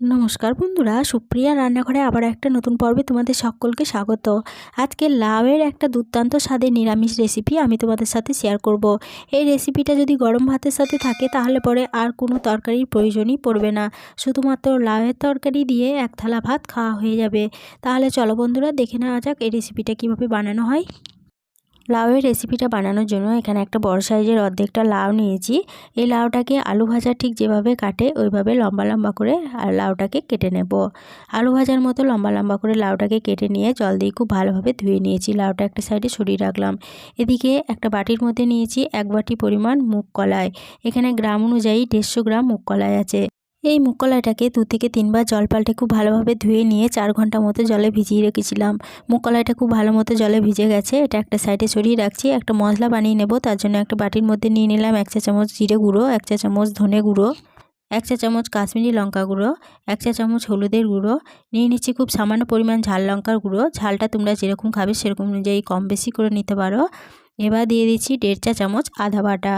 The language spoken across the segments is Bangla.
নমস্কার বন্ধুরা, সুপ্রিয়া রান্নাঘরে আবার একটা নতুন পর্বে তোমাদের সকলকে স্বাগত। আজকে লাউয়ের একটা দুর্দান্ত স্বাদের নিরামিষ রেসিপি আমি তোমাদের সাথে শেয়ার করব। এই রেসিপিটা যদি গরম ভাতের সাথে থাকে, তাহলে পরে আর কোনো তরকারির প্রয়োজনই পড়বে না। শুধুমাত্র লাউয়ের তরকারি দিয়ে এক থালা ভাত খাওয়া হয়ে যাবে। তাহলে চলো বন্ধুরা, দেখে নেওয়া যাক এই রেসিপিটা কীভাবে বানানো হয়। লাউয়ের রেসিপিটা বানানোর জন্য এখানে একটা বড় সাইজের অর্ধেকটা লাউ নিয়েছি। এই লাউটাকে আলু ভাজা ঠিক যেভাবে কাটে, ওইভাবে লম্বা লম্বা করে লাউটাকে কেটে নেব। আলু ভাজার মতো লম্বা লম্বা করে লাউটাকে কেটে নিয়ে জল দিয়ে খুব ভালোভাবে ধুয়ে নিয়েছি। লাউটা একটা সাইডে সরিয়ে রাখলাম। এদিকে একটা বাটির মধ্যে নিয়েছি এক বাটি পরিমাণ মুগ কলাই। এখানে গ্রাম অনুযায়ী দেড়শো গ্রাম মুগ কলাই আছে। এই মুগ কলাইটাকে দু থেকে তিনবার জল পাল্টে খুব ভালোভাবে ধুয়ে নিয়ে চার ঘণ্টা মতো জলে ভিজিয়ে রেখেছিলাম। মুগ কলাইটা খুব ভালো মতো জলে ভিজে গেছে। এটা একটা সাইডে সরিয়ে রাখছি। একটা মশলা বানিয়ে নেব। তার জন্য একটা বাটির মধ্যে নিয়ে নিলাম এক চা চামচ জিরে গুঁড়ো, এক চা চামচ ধনে গুঁড়ো, এক চা চামচ কাশ্মীরি লঙ্কা গুঁড়ো, এক চা চামচ হলুদের গুঁড়ো। নিয়ে নিচ্ছি খুব সামান্য পরিমাণ ঝাল লঙ্কার গুঁড়ো। ঝালটা তোমরা যেরকম খাবে সেরকম অনুযায়ী কম বেশি করে নিতে পারো। এবার দিয়ে দিচ্ছি দেড় চা চামচ আদা বাটা।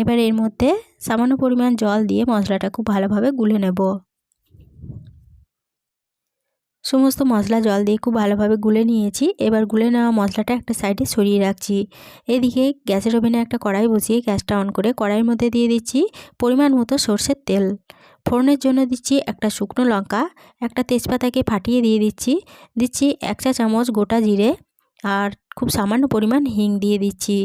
এবার এর মধ্যে সামান্য পরিমাণ জল দিয়ে মশলাটা খুব ভালোভাবে গুলে নেব। সমস্ত মশলা জল দিয়ে খুব ভালোভাবে গুলে নিয়েছি। এবার গুলে নেওয়া মশলাটা একটা সাইডে সরিয়ে রাখছি। এদিকে গ্যাসের ওভেনে একটা কড়াই বসিয়ে গ্যাসটা অন করে কড়াইয়ের মধ্যে দিয়ে দিচ্ছি পরিমাণ মতো সর্ষের তেল। ফোড়নের জন্য দিচ্ছি একটা শুকনো লঙ্কা, একটা তেজপাতাকে ফাটিয়ে দিয়ে দিচ্ছি। দিচ্ছি এক চা চামচ গোটা জিরে আর খুব সামান্য পরিমাণ হিং দিয়ে দিচ্ছি।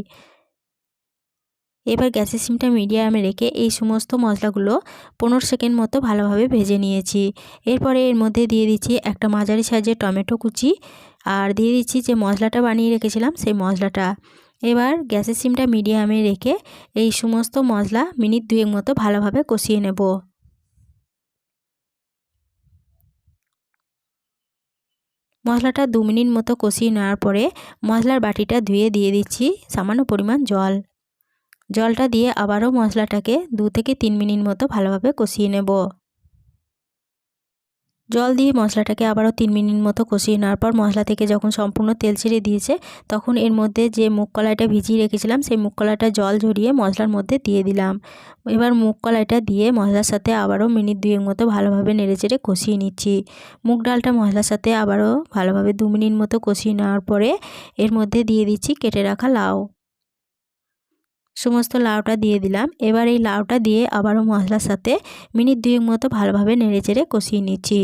এবার গ্যাসের সিমটা মিডিয়ামে রেখে এই সমস্ত মশলাগুলো পনেরো সেকেন্ড মতো ভালোভাবে ভেজে নিয়েছি। এরপরে এর মধ্যে দিয়ে দিচ্ছি একটা মাঝারি সাইজের টমেটো কুচি আর দিয়ে দিচ্ছি যে মশলাটা বানিয়ে রেখেছিলাম সেই মশলাটা। এবার গ্যাসের সিমটা মিডিয়ামে রেখে এই সমস্ত মশলা মিনিট দুয়েক মতো ভালোভাবে কষিয়ে নেব। মশলাটা দু মিনিট মতো কষিয়ে নেওয়ার পরে মশলার বাটিটা ধুয়ে দিয়ে দিচ্ছি সামান্য পরিমাণ জল। জলটা দিয়ে আবারও মশলাটাকে দু থেকে তিন মিনিট মতো ভালোভাবে কষিয়ে নেব। জল দিয়ে মশলাটাকে আবারও তিন মিনিট মতো কষিয়ে নেওয়ার পর মশলা থেকে যখন সম্পূর্ণ তেল ছেড়ে দিয়েছে, তখন এর মধ্যে যে মুগ কলাইটা ভিজিয়ে রেখেছিলাম, সেই মুগ কলাইটা জল ঝরিয়ে মশলার মধ্যে দিয়ে দিলাম। এবার মুগ কলাইটা দিয়ে মশলার সাথে আবারও মিনিট দুয়ের মতো ভালোভাবে নেড়েচেড়ে কষিয়ে নিচ্ছি। মুগ ডালটা মশলার সাথে আবারও ভালোভাবে দু মিনিট মতো কষিয়ে নেওয়ার পরে এর মধ্যে দিয়ে দিচ্ছি কেটে রাখা লাউ। সমস্ত লাউটা দিয়ে দিলাম। এবার এই লাউটা দিয়ে আবারও মশলার সাথে মিনিট দুয়েক মতো ভালোভাবে নেড়ে চেড়ে কষিয়ে নিচ্ছি।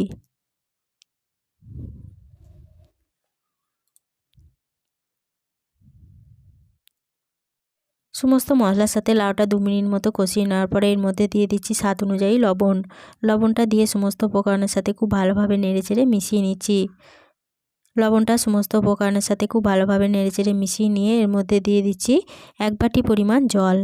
সমস্ত মশলার সাথে লাউটা দু মিনিট মতো কষিয়ে নেওয়ার পরে এর মধ্যে দিয়ে দিচ্ছি স্বাদ অনুযায়ী লবণ। লবণটা দিয়ে সমস্ত উপকরণের সাথে খুব ভালোভাবে নেড়ে চেড়ে মিশিয়ে নিচ্ছি। লবণটা সমস্ত উপকরণের সাথে খুব ভালোভাবে নেড়েচেড়ে মিশিয়ে নিয়ে এর মধ্যে দিয়ে দিচ্ছি এক বাটি পরিমাণ জল।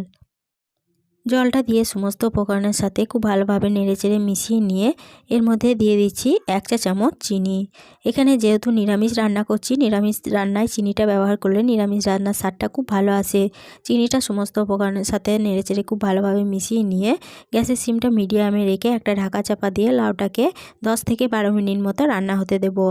জলটা দিয়ে সমস্ত উপকরণের সাথে খুব ভালোভাবে নেড়েচেড়ে মিশিয়ে নিয়ে এর মধ্যে দিয়ে দিচ্ছি এক চা চামচ চিনি। এখানে যেহেতু নিরামিষ রান্না করছি, নিরামিষ রান্নায় চিনিটা ব্যবহার করলে নিরামিষ রান্নার স্বাদটা খুব ভালো আসে। চিনিটা সমস্ত উপকরণের সাথে নেড়েচেড়ে খুব ভালোভাবে মিশিয়ে নিয়ে গ্যাসের সিমটা মিডিয়ামে রেখে একটা ঢাকা চাপা দিয়ে লাউটাকে দশ থেকে বারো মিনিট মতো রান্না হতে দেবো।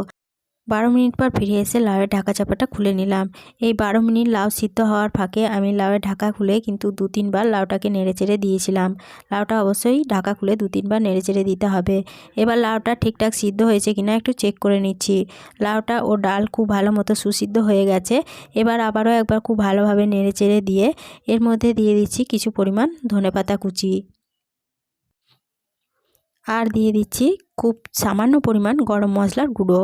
বারো মিনিট পর ফিরে এসে লাউয়ের ঢাকা চাপাটা খুলে নিলাম। এই বারো মিনিট লাউ সিদ্ধ হওয়ার ফাঁকে আমি লাউয়ের ঢাকা খুলে কিন্তু দু তিনবার লাউটাকে নেড়ে চেড়ে দিয়েছিলাম। লাউটা অবশ্যই ঢাকা খুলে দু তিনবার নেড়ে চেড়ে দিতে হবে। এবার লাউটা ঠিকঠাক সিদ্ধ হয়েছে কিনা একটু চেক করে নিচ্ছি। লাউটা ও ডাল খুব ভালো মতো সুসিদ্ধ হয়ে গেছে। এবার আবারও একবার খুব ভালোভাবে নেড়ে চেড়ে দিয়ে এর মধ্যে দিয়ে দিচ্ছি কিছু পরিমাণ ধনেপাতা কুচি। আর দিয়ে দিচ্ছি খুব সামান্য পরিমাণ গরম মশলার গুঁড়ো।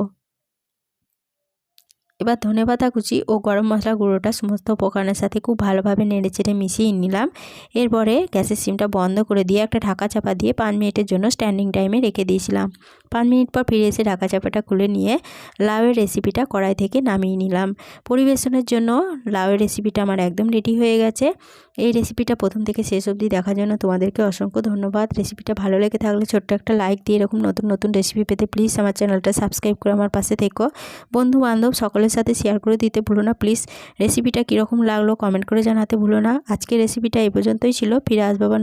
এবার ধনে পাতা কুচি ও গরম মশলা গুঁড়োটা সমস্ত উপকরণের সাথে খুব ভালোভাবে নেড়ে চেড়ে মিশিয়ে নিলাম। এরপরে গ্যাসের সিমটা বন্ধ করে দিয়ে একটা ঢাকা চাপা দিয়ে পাঁচ মিনিটের জন্য স্ট্যান্ডিং টাইমে রেখে দিয়েছিলাম। পাঁচ মিনিট পর ফিরে এসে ঢাকা চাপাটা খুলে নিয়ে লাউয়ের রেসিপিটা কড়াই থেকে নামিয়ে নিলাম। পরিবেশনের জন্য লাউয়ের রেসিপিটা আমার একদম রেডি হয়ে গেছে। এই রেসিপিটা প্রথম থেকে শেষ অবধি দেখার জন্য তোমাদেরকে অসংখ্য ধন্যবাদ। রেসিপিটা ভালো লেগে থাকলে ছোট্ট একটা লাইক দিয়ে এরকম নতুন নতুন রেসিপি পেতে প্লিজ আমার চ্যানেলটা সাবস্ক্রাইব করে আমার পাশে থেকো। বন্ধু বান্ধব সকলের সাথে শেয়ার করে দিতে ভুলো না। প্লিজ রেসিপিটা কীরকম লাগল কমেন্ট করে জানাতে ভুলো না। আজকে রেসিপিটা এই পর্যন্তই ছিল। ফিরে আসব